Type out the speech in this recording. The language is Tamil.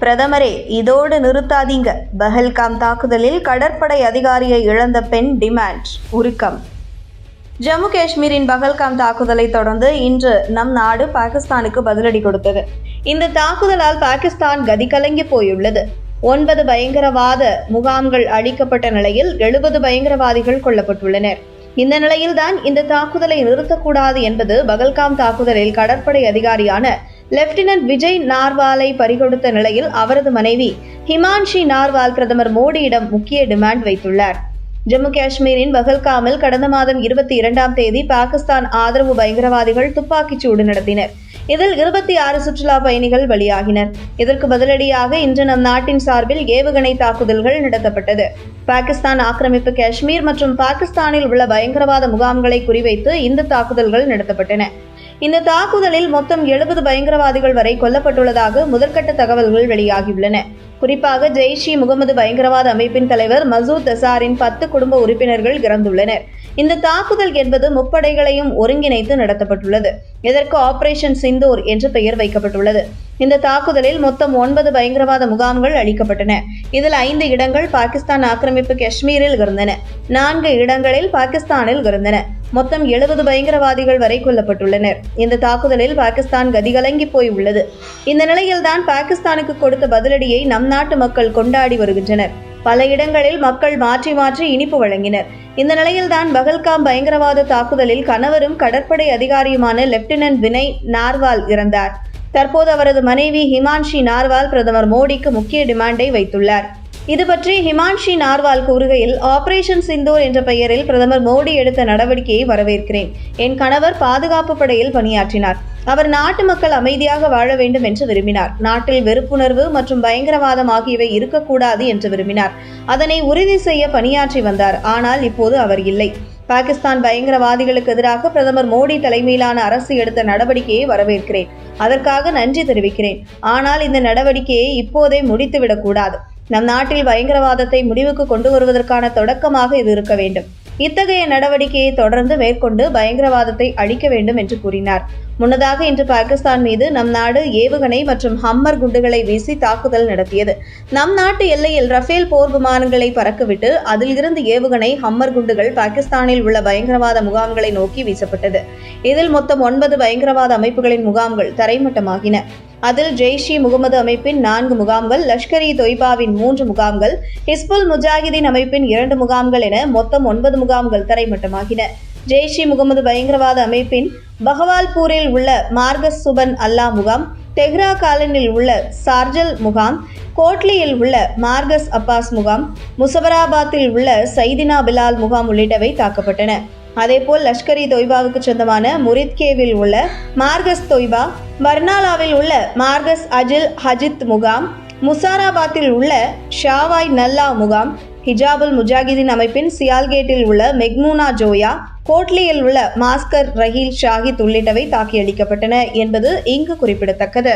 பிரதமரே இதோடு நிறுத்தாதீங்க. பஹல்காம் தாக்குதலில் கடற்படை அதிகாரியை இழந்த பெண் டிமாண்ட் உருக்கம். ஜம்மு காஷ்மீரின் பகல்காம் தாக்குதலை தொடர்ந்து இன்று நம் நாடு பாகிஸ்தானுக்கு பதிலடி கொடுத்தது. இந்த தாக்குதலால் பாகிஸ்தான் கதி கலங்கி போயுள்ளது. ஒன்பது பயங்கரவாத முகாம்கள் அழிக்கப்பட்ட நிலையில் எழுபது பயங்கரவாதிகள் கொல்லப்பட்டுள்ளனர். இந்த நிலையில்தான் இந்த தாக்குதலை நிறுத்தக்கூடாது என்பது பகல்காம் தாக்குதலில் கடற்படை அதிகாரியான லெப்டினன்ட் விஜய் நார்வாலை பறிகொடுத்த நிலையில் அவரது மனைவி ஹிமான்ஷி நார்வால் பிரதமர் மோடியிடம் முக்கிய டிமாண்ட் வைத்துள்ளார். ஜம்மு காஷ்மீரின் பகல்காமில் கடந்த மாதம் இருபத்தி இரண்டாம் தேதி பாகிஸ்தான் ஆதரவு பயங்கரவாதிகள் துப்பாக்கிச் சூடு நடத்தினர். இதில் இருபத்தி ஆறு சுற்றுலா பயணிகள் பலியாகினர். இதற்கு பதிலடியாக இன்று நம் நாட்டின் சார்பில் ஏவுகணை தாக்குதல்கள் நடத்தப்பட்டது. பாகிஸ்தான் ஆக்கிரமிப்பு காஷ்மீர் மற்றும் பாகிஸ்தானில் உள்ள பயங்கரவாத முகாம்களை குறிவைத்து இந்த தாக்குதல்கள் நடத்தப்பட்டன. இந்த தாக்குதலில் மொத்தம் எழுபது பயங்கரவாதிகள் வரை கொல்லப்பட்டுள்ளதாக முதற்கட்ட தகவல்கள் வெளியாகியுள்ளன. குறிப்பாக ஜெய்ஷ் இ முகமது பயங்கரவாத அமைப்பின் தலைவர் மசூத் தசாரின் பத்து குடும்ப உறுப்பினர்கள் இறந்துள்ளனர். இந்த தாக்குதல் என்பது முப்படைகளையும் ஒருங்கிணைத்து நடத்தப்பட்டுள்ளது. இதற்கு ஆபரேஷன் சிந்தூர் என்று பெயர் வைக்கப்பட்டுள்ளது. இந்த தாக்குதலில் மொத்தம் ஒன்பது பயங்கரவாத முகாம்கள் அளிக்கப்பட்டன இதில் ஐந்து இடங்கள் பாகிஸ்தான் ஆக்கிரமிப்பு காஷ்மீரில் இருந்தன. நான்கு இடங்களில் பாகிஸ்தானில் இருந்தன. மொத்தம் எழுபது பயங்கரவாதிகள் வரை கொல்லப்பட்டுள்ளனர். இந்த தாக்குதலில் பாகிஸ்தான் கதிகலங்கி போய் உள்ளது. இந்த நிலையில்தான் பாகிஸ்தானுக்கு கொடுத்த பதிலடியை நம் நாட்டு மக்கள் கொண்டாடி வருகின்றனர். பல இடங்களில் மக்கள் மாற்றி மாற்றி இனிப்பு வழங்கினர். இந்த நிலையில்தான் பகல்காம் பயங்கரவாத தாக்குதலில் கணவரும் கடற்படை அதிகாரியுமான லெப்டினன்ட் வினய் நார்வால் இறந்தார். தற்போது அவரது மனைவி ஹிமான்ஷி நார்வால் பிரதமர் மோடிக்கு முக்கிய டிமாண்டை வைத்துள்ளார். இது பற்றி ஹிமான்ஷி நார்வால் கூறுகையில் ஆபரேஷன் சிந்தூர் என்ற பெயரில் பிரதமர் மோடி எடுத்த நடவடிக்கையை வரவேற்கிறேன் என் கணவர் பாதுகாப்பு படையில் பணியாற்றினார். அவர் நாட்டு மக்கள் அமைதியாக வாழ வேண்டும் என்று விரும்பினார். நாட்டில் வெறுப்புணர்வு மற்றும் பயங்கரவாதம் ஆகியவை இருக்கக்கூடாது என்று விரும்பினார். அதனை உறுதி செய்ய பணியாற்றி வந்தார். ஆனால் இப்போது அவர் இல்லை. பாகிஸ்தான் பயங்கரவாதிகளுக்கு எதிராக பிரதமர் மோடி தலைமையிலான அரசு எடுத்த நடவடிக்கையை வரவேற்கிறேன். அதற்காக நன்றி தெரிவிக்கிறேன். ஆனால் இந்த நடவடிக்கையை இப்போதே முடித்துவிடக்கூடாது. நம் நாட்டில் பயங்கரவாதத்தை முடிவுக்கு கொண்டு வருவதற்கான தொடக்கமாக இது இருக்க வேண்டும். இத்தகைய நடவடிக்கையை தொடர்ந்து மேற்கொண்டு பயங்கரவாதத்தை அழிக்க வேண்டும் என்று கூறினார். முன்னதாக இன்று பாகிஸ்தான் மீது நம் நாடு ஏவுகணை மற்றும் ஹம்மர் குண்டுகளை வீசி தாக்குதல் நடத்தியது. நம் நாட்டு எல்லையில் ரஃபேல் போர் விமானங்களை பறக்கவிட்டு அதில் இருந்து ஏவுகணை ஹம்மர் குண்டுகள் பாகிஸ்தானில் உள்ள பயங்கரவாத முகாம்களை நோக்கி வீசப்பட்டது. இதில் மொத்தம் ஒன்பது பயங்கரவாத அமைப்புகளின் முகாம்கள் தரைமட்டமாகின. அதில் ஜெய்ஷ் இ முகமது அமைப்பின் நான்கு முகாம்கள் லஷ்கர் இ தொய்பாவின் மூன்று முகாம்கள் ஹிஸ்புல் முஜாஹிதீன் அமைப்பின் இரண்டு முகாம்கள் என மொத்தம் ஒன்பது முகாம்கள் தரைமட்டமாகின. ஜெய்ஷ் இ முகமது பயங்கரவாத அமைப்பின் பகவால்பூரில் உள்ள மார்கஸ் சுபன் அல்லா முகாம் தெஹ்ரா காலனில் உள்ள சார்ஜல் முகாம் கோட்லியில் உள்ள மார்கஸ் அப்பாஸ் முகாம் முசபராபாத்தில் உள்ள சைதினா பிலால் முகாம் உள்ளிட்டவை தாக்கப்பட்டன. அதேபோல் லஷ்கர் இ தொய்பாவுக்கு சொந்தமான முரித்கேவில் உள்ள மார்கஸ் தொய்பா பர்னாலாவில் உள்ள மார்கஸ் அஜில் ஹஜித் முகாம் முசாராபாத்தில் உள்ள ஷாவாய் நல்லா முகாம் ஹிஜாபுல் முஜாகிதீன் அமைப்பின் சியால்கேட்டில் உள்ள மெக்மூனா ஜோயா கோட்லியில் உள்ள மாஸ்கர் ரஹீல் ஷாஹித் உள்ளிட்டவை தாக்கியளிக்கப்பட்டன என்பது இங்கு குறிப்பிடத்தக்கது.